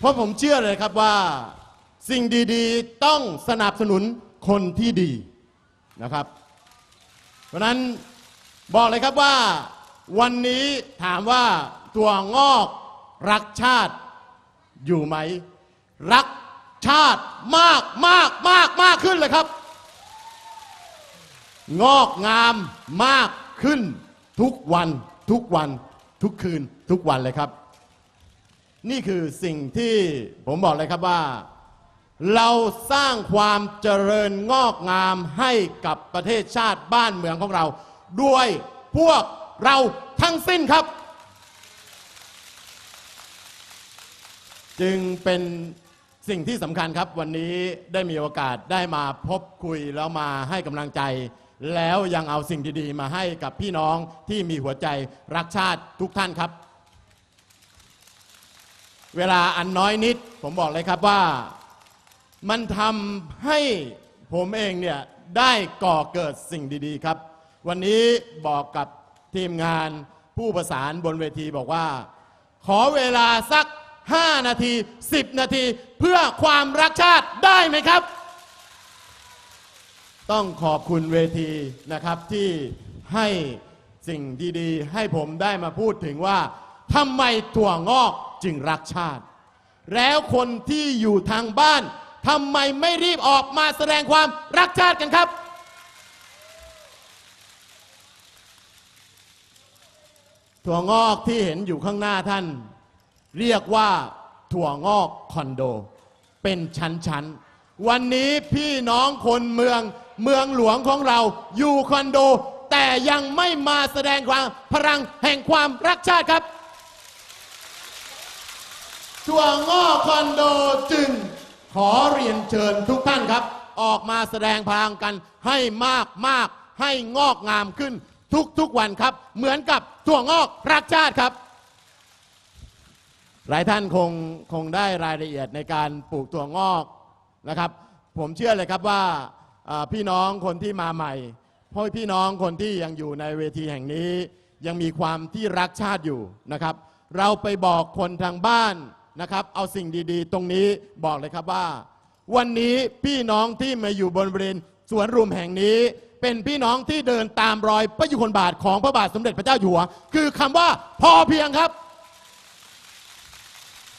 เพราะผมเชื่อเลยครับว่าสิ่งดีๆ ต้องสนับสนุนคนที่ดีนะครับ เพราะฉะนั้นบอกเลยครับว่าวันนี้ถามว่าตัวงอกรักชาติอยู่ไหม รักชาติมากมากมากมากขึ้นเลยครับ งอกงามมากขึ้นทุกวันทุกวันทุกคืนทุกวันเลยครับ นี่คือสิ่งที่ผมบอกเลยครับว่า เราสร้างความเจริญงอกงามให้กับประเทศชาติบ้านเมืองของเรา ด้วยพวกเราทั้งสิ้นครับ จึงเป็นสิ่งที่สำคัญครับวันนี้ได้มีโอกาสได้มาพบคุยแล้วมาให้กำลังใจ แล้วยังเอาสิ่งดีๆ มาให้กับพี่น้องที่มีหัวใจรักชาติทุกท่านครับ เวลาอันน้อยนิด ผมบอกเลยครับว่า มันทำให้ผมเองเนี่ยได้ก่อเกิดสิ่งดีๆครับ วันนี้บอกกับทีมงานผู้ประสานบนเวทีบอกว่า ขอเวลาสัก 5 นาที 10 นาทีเพื่อความรักชาติได้ไหมครับ ต้องขอบคุณเวทีนะครับที่ให้สิ่งดีๆ ให้ผมได้มาพูดถึงว่า ทำไมถั่วงอกจึงรักชาติ แล้วคนที่อยู่ทางบ้านทำไมไม่รีบออกมาแสดงความรักชาติกันครับ ถั่วงอกที่เห็นอยู่ข้างหน้าท่าน เรียกว่าถั่วงอกคอนโด เป็นชั้นๆ วันนี้พี่น้องคนเมืองเมืองหลวงของเราอยู่คอนโด แต่ยังไม่มาแสดงความพลังแห่งความรักชาติครับ ถั่วงอกคอนโดจึง ขอเรียนเชิญทุกท่านครับ ออกมาแสดงพลังกันให้มากมากให้งอกงามขึ้นทุกๆวันครับ เหมือนกับถั่วงอกรักชาติครับ หลายท่านคงคงได้รายละเอียดในการปลูกถั่วงอกนะครับ ผมเชื่อเลยครับว่าพี่น้องคนที่มาใหม่พ่อพี่น้องคนที่ยังอยู่ในเวทีแห่งนี้ ยังมีความที่รักชาติอยู่นะครับ เราไปบอกคนทางบ้าน นะครับ เอาสิ่งดีๆ ตรงนี้บอกเลยครับว่า วันนี้พี่น้องที่มาอยู่บนบริเวณสวนรุมแห่งนี้ เป็นพี่น้องที่เดินตามรอยพระยุคลบาทของพระบาทสมเด็จพระเจ้าอยู่หัว คือคำว่าพอเพียงครับ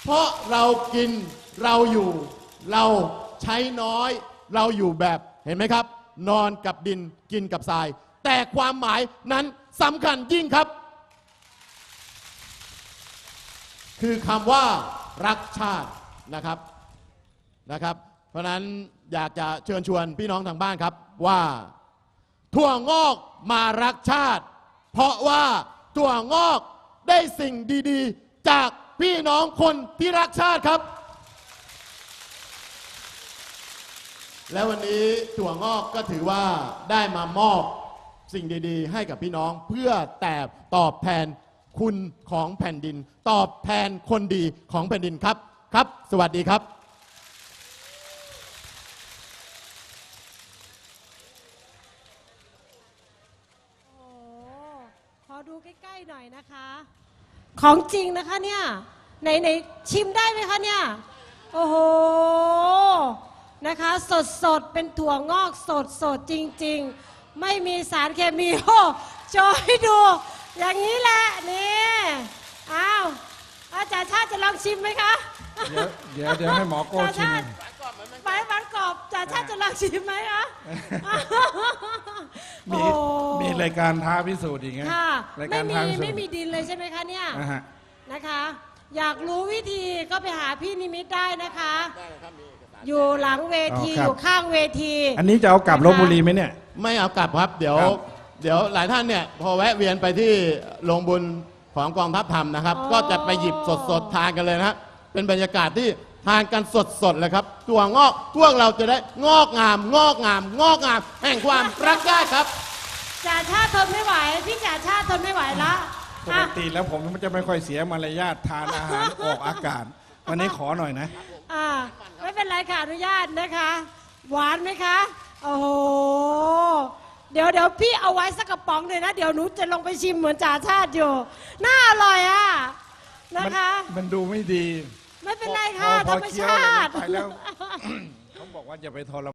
เพราะเรากินเราอยู่ เราใช้น้อย เราอยู่แบบเห็นไหมครับ นอนกับดินกินกับทราย แต่ความหมายนั้นสำคัญยิ่งครับ คือคำว่า รักชาตินะครับนะครับ เพราะนั้นอยากจะเชิญชวนพี่น้องทางบ้านครับว่าถั่วงอกมารักชาติ เพราะว่าถั่วงอกได้สิ่งดีๆ จากพี่น้องคนที่รักชาติครับ และวันนี้ถั่วงอกก็ถือว่าได้มามอบสิ่งดีๆ ให้กับพี่น้องเพื่อแต่ตอบแทน คุณของแผ่นดิน ตอบแทนคนดีของแผ่นดินครับครับ สวัสดีครับโอ้ขอดูใกล้ๆหน่อยนะคะ ของจริงนะคะเนี่ยไหนไหนชิมได้ไหมคะเนี่ยโอ้โหนะคะ สดสดๆเป็นถั่วงอกสดสดๆจริง ๆ ไม่มีสารเคมีโอ้โชว์ให้ดู อย่างนี้แหละนี่อ้าวอาจารย์ชาติจะลองชิมไหมคะเดี๋ยวเดี๋ยวเดี๋ยวให้หมอโก้ชิมหมายหวานกรอบจ่าชาติจะลองชิมไหมคะมีโอ้มีรายการท้าพิสูจน์อีกไงค่ะรายไม่การมีท้าพิสูจน์ไม่มีดินเลยใช่ไหมคะเนี่ยนะฮะนะคะ อยากรู้วิธีก็ไปหาพี่นิมิตได้นะคะอยู่หลังเวทีอ๋อครับอยู่ข้างเวที อันนี้จะเอากลับลบบุรีไหมเนี่ย ไม่เอากลับครับ เดี๋ยวครับ เดี๋ยวหลายท่านเนี่ยพอแวะเวียนไปที่โรงบุญของกองทัพธรรมนะครับก็จะไปหยิบสดๆทานกันเลยนะฮะเป็นบรรยากาศที่ทานกันสดๆเลยครับตัวงอกพวกเราจะได้งอกงาม งอกงาม งอกงาม แห่งความรักได้ครับ จ่าชาติทนไม่ไหว พี่จ่าชาติทนไม่ไหวละปอะกติแล้วผมจะไม่ค่อยเสียมารยาททานอาหาร ออกอากาศ วันนี้ขอหน่อยนะ อ่าไม่เป็นไรค่ะอนุญาตนะคะ หวานไหมคะ โอ้โห เดี๋ยวเดี๋ยวพี่เอาไว้สักกระป๋องเลยนะ เดี๋ยวหนูจะลงไปชิมเหมือนจ่าชาติอยู่ น่าอร่อยอะมันะคะ มันดูไม่ดีไม่เป็นไรพอค่ะพธรอรมเคี้ยวชาอะไรติไปแล้ว เขาบอกว่าอย่าไปทร